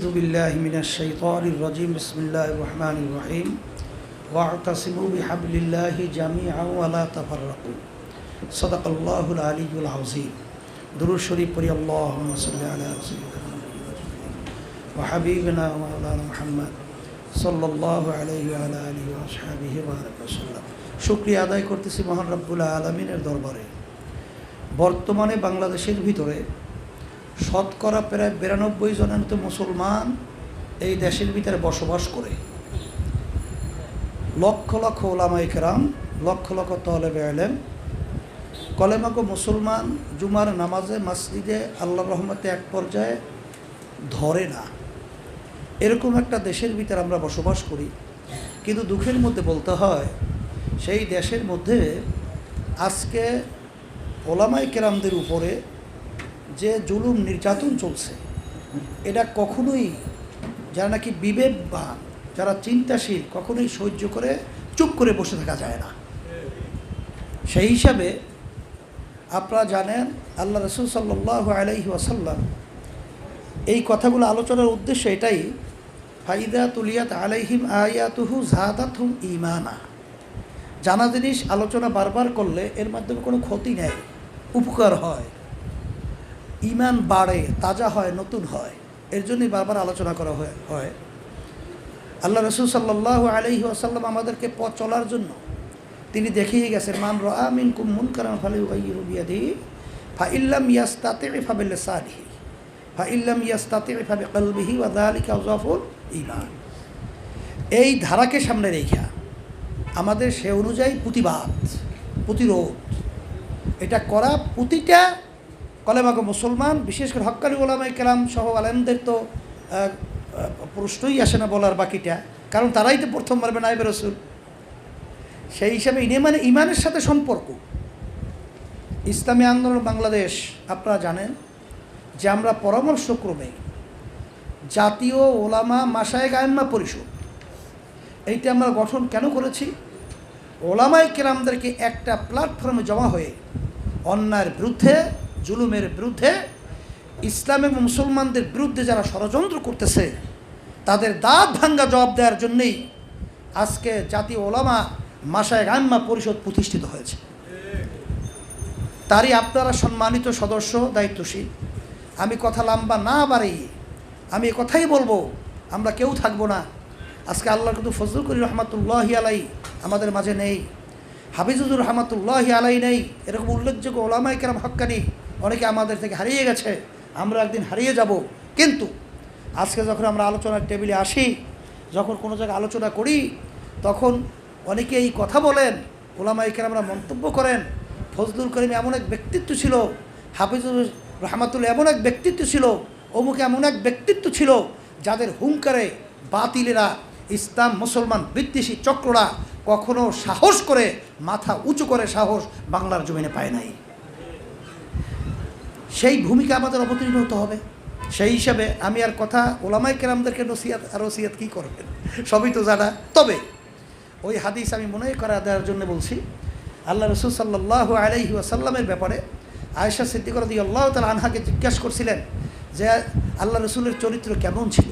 أعوذ بالله من الشيطان الرجيم بسم الله الرحمن الرحيم واعتصموا بحبل الله جميعا ولا تفرقوا صدق الله العلي العظيم درود شريف পড়ি اللهم صل على سيدنا محمد وحبيبنا ومولانا محمد صلى الله عليه وعلى آله وأصحابه وبارك وسلم শুক্রিয়া আদায় করতেছি মহান রব্বুল আলমিনের দরবারে বর্তমানে বাংলাদেশের ভিতরে শতকরা প্রায় বিরানব্বই জনের মতো মুসলমান এই দেশের ভিতরে বসবাস করে। লক্ষ লক্ষ ওলামাই কেরাম, লক্ষ লক্ষ তলেবে এলেম কলেমাকো মুসলমান জুমার নামাজে, মসজিদে আল্লাহ রহমতে এক পর্যায়ে ধরে না। এরকম একটা দেশের ভিতরে আমরা বসবাস করি, কিন্তু দুঃখের মধ্যে বলতে হয়, সেই দেশের মধ্যে আজকে ওলামাই কেরামদের উপরে যে জুলুম নির্যাতন চলছে, এটা কখনোই যারা নাকি বিবেক বিবেকবান যারা চিন্তাশীল কখনোই সহ্য করে, চুপ করে বসে থাকা যায় না। সেই হিসাবে আপনারা জানেন, আল্লাহ রসুল সাল্লাহ আলাইহি ওয়াসাল্লাম এই কথাগুলো আলোচনার উদ্দেশ্য এটাই, ফাইদা তুলিয়াত আলাইহিম আয়াতুহু জাহাদাত হুম ইমানা জানা জিনিস আলোচনা বারবার করলে এর মাধ্যমে কোনো ক্ষতি নেই, উপকার হয়। ইমান বাড়ে, তাজা হয়, নতুন হয়। এর জন্যই বারবার আলোচনা করা হয় আল্লাহ রসুল সাল্লাহ আলহি আসাল্লাম আমাদেরকে পথ চলার জন্য তিনি দেখিয়ে গেছেন, মান রামিন কুমুন কারণ ফালে রুবিয়াদি ফা ইল্লাম ইয়াস্তাতে ফাবেল সাদিহি ফা ইল্লাম ইয়াস্তাতে ফাবে কলবিহি ওয়া দালিকা জফর ইমান এই ধারাকে সামনে রেখা আমাদের সে অনুযায়ী প্রতিবাদ, প্রতিরোধ। এটা করা প্রতিটা কলেমাকে মুসলমান, বিশেষ করে হক্কানি ওলামাই কেলাম সহ আলেমদের তো প্রশ্নই আসে না বলার বাকিটা, কারণ তারাই তো প্রথম মারবে নাইবে রসুল। সেই হিসাবে ইনে ইমানের সাথে সম্পর্ক। ইসলামী আন্দোলন বাংলাদেশ, আপনারা জানেন যে আমরা পরামর্শক্রমে জাতীয় ওলামা মাসায় গায়ম্মা পরিষদ, এইটা আমরা গঠন কেন করেছি? ওলামাই কেরামদেরকে একটা প্ল্যাটফর্মে জমা হয়ে অন্যায়ের বিরুদ্ধে জুলুমের বিরুদ্ধে, ইসলাম এবং মুসলমানদের বিরুদ্ধে যারা ষড়যন্ত্র করতেছে, তাদের দাঁত ভাঙ্গা জবাব দেওয়ার জন্যেই আজকে জাতীয় ওলামা মাসায় গাম্মা পরিষদ প্রতিষ্ঠিত হয়েছে। তারই আপনারা সম্মানিত সদস্য, দায়িত্বশীল। আমি কথা লম্বা না বাড়িয়ে আমি কথাই বলব, আমরা কেউ থাকব না। আজকে আল্লাহ কিন্তু ফজল করি রহমাতুল্লাহ আলাই আমাদের মাঝে নেই। হাফিজুর রহমাতুল্লাহ আলাই নেই, এরকম উল্লেখযোগ্য ওলামাই কেরাম হক্কানি অনেকে আমাদের থেকে হারিয়ে গেছে, আমরা একদিন হারিয়ে যাব। কিন্তু আজকে যখন আমরা আলোচনার টেবিলে আসি, যখন কোনো জায়গায় আলোচনা করি, তখন অনেকে এই কথা বলেন ওলামাই আমরা মন্তব্য করেন, ফজলুল করিম এমন এক ব্যক্তিত্ব ছিল, হাফিজুর রহমাতুল্লাহ এমন এক ব্যক্তিত্ব ছিল, অমুকে এমন এক ব্যক্তিত্ব ছিল, যাদের হুঙ্কারে বাতিলেরা, ইসলাম, মুসলমান, বিদ্বেষী চক্ররা কখনো সাহস করে, মাথা উঁচু করে সাহস বাংলার জমিনে পায় নাই। সেই ভূমিকা আমাদের অবতীর্ণ হতে হবে। সেই হিসাবে আমি আর কথা ওলামাই কেরামদেরকে নসিয়াত আর ওসিয়াত কী করবেন? সবই তো জানা। তবে ওই হাদিস আমি মনে করা দেওয়ার জন্য বলছি, আল্লাহ রসুল সাল্লাহ আলাইহি আসাল্লামের ব্যাপারে আয়েশা সিদ্দিক রদি আল্লাহ তালা আনহাকে জিজ্ঞাসা করছিলেন যে, আল্লাহ রসুলের চরিত্র কেমন ছিল?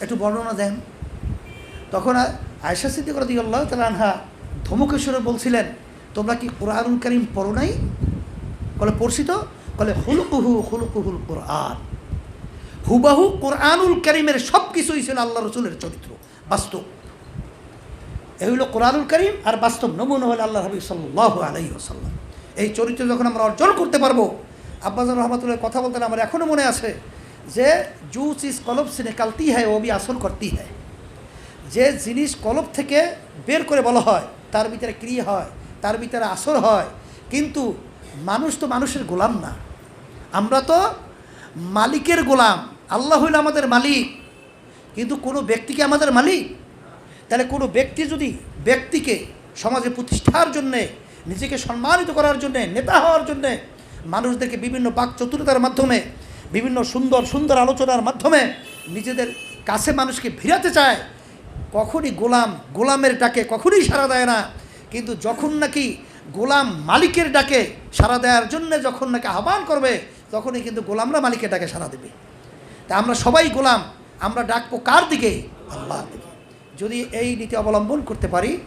একটু বর্ণনা দেন। তখন আয়েশা সিদ্দিক রদি আল্লাহ তালা আনহা ধমকেশ্বরে বলছিলেন, তোমরা কি কোরআনুল করিম পড়ো নাই? বলে, পড়ছি তো। বলে হুলকুহু, হুলকুহুল কোরআন। হুবাহু কোরআনুল করিমের সব কিছুই ছিল আল্লাহ রসুলের চরিত্র, বাস্তব। এই হলো কোরআনুল করিম আর বাস্তব নমুনা হল আল্লাহ হাবিব সাল্লাহ আলাই আসাল্লাম এই চরিত্র যখন আমরা অর্জন করতে পারব আব্বাজান রহমতুল্লাহ কথা বলতেন, আমার এখনও মনে আছে যে জু চিজ কলব সিনে কালতি হয়, ও বি আসল করতি হয়। যে জিনিস কলব থেকে বের করে বলা হয়, তার ভিতরে ক্রিয়া হয়, তার ভিতরে আসর হয়, কিন্তু মানুষ তো মানুষের গোলাম না। আমরা তো মালিকের গোলাম। আল্লাহ হইল আমাদের মালিক। কিন্তু কোনো ব্যক্তিকে আমাদের মালিক? তাহলে কোনো ব্যক্তি যদি ব্যক্তিকে সমাজে প্রতিষ্ঠার জন্যে, নিজেকে সম্মানিত করার জন্যে, নেতা হওয়ার জন্যে, মানুষদেরকে বিভিন্ন বাক চতুরতার মাধ্যমে, বিভিন্ন সুন্দর সুন্দর আলোচনার মাধ্যমে নিজেদের কাছে মানুষকে ভিড়াতে চায়, কখনই গোলাম গোলামের ডাকে কখনই সাড়া দেয় না। কিন্তু যখন নাকি গোলাম মালিকের ডাকে সাড়া দেওয়ার জন্য যখন নাকি আহ্বান করবে, তখনই কিন্তু গোলামরা মালিকের ডাকে সাড়া দেবে। তা আমরা সবাই গোলাম, আমরা ডাকবো কার দিকে? আল্লাহর দিকে। যদি এই নীতি অবলম্বন করতে পারি,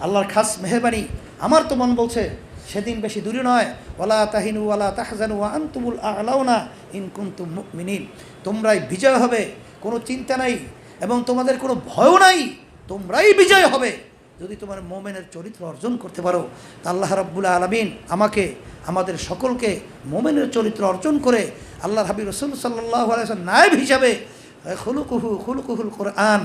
আল্লাহর খাস মেহরবানি, আমার তো মন বলছে, সেদিন বেশি দূরে নয়। ওলা তাহিনু ওয়ালা তাহজানু ওয়া আনতুমুল আলাউনা ইন কুনতুম মুমিনিন। তোমরাই বিজয় হবে, কোনো চিন্তা নাই। এবং তোমাদের কোনো ভয়ও নাই, তোমরাই বিজয় হবে। যদি তোমার মোমেনের চরিত্র অর্জন করতে পারো, তা আল্লাহ রব্বুল আলমিন আমাকে, আমাদের সকলকে মোমেনের চরিত্র অর্জন করে আল্লাহ হাবি রসুল সাল্লাহ নায়ব হিসাবে খুলুকুহু, খুলুকুহুল আন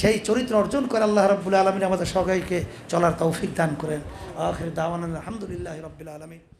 সেই চরিত্র অর্জন করে আল্লাহ রব্বুল আলমিন আমাদের সবাইকে চলার তৌফিক দান করেন। আখির দাওয়ান আলহামদুলিল্লাহ রব্বুল আলমিন।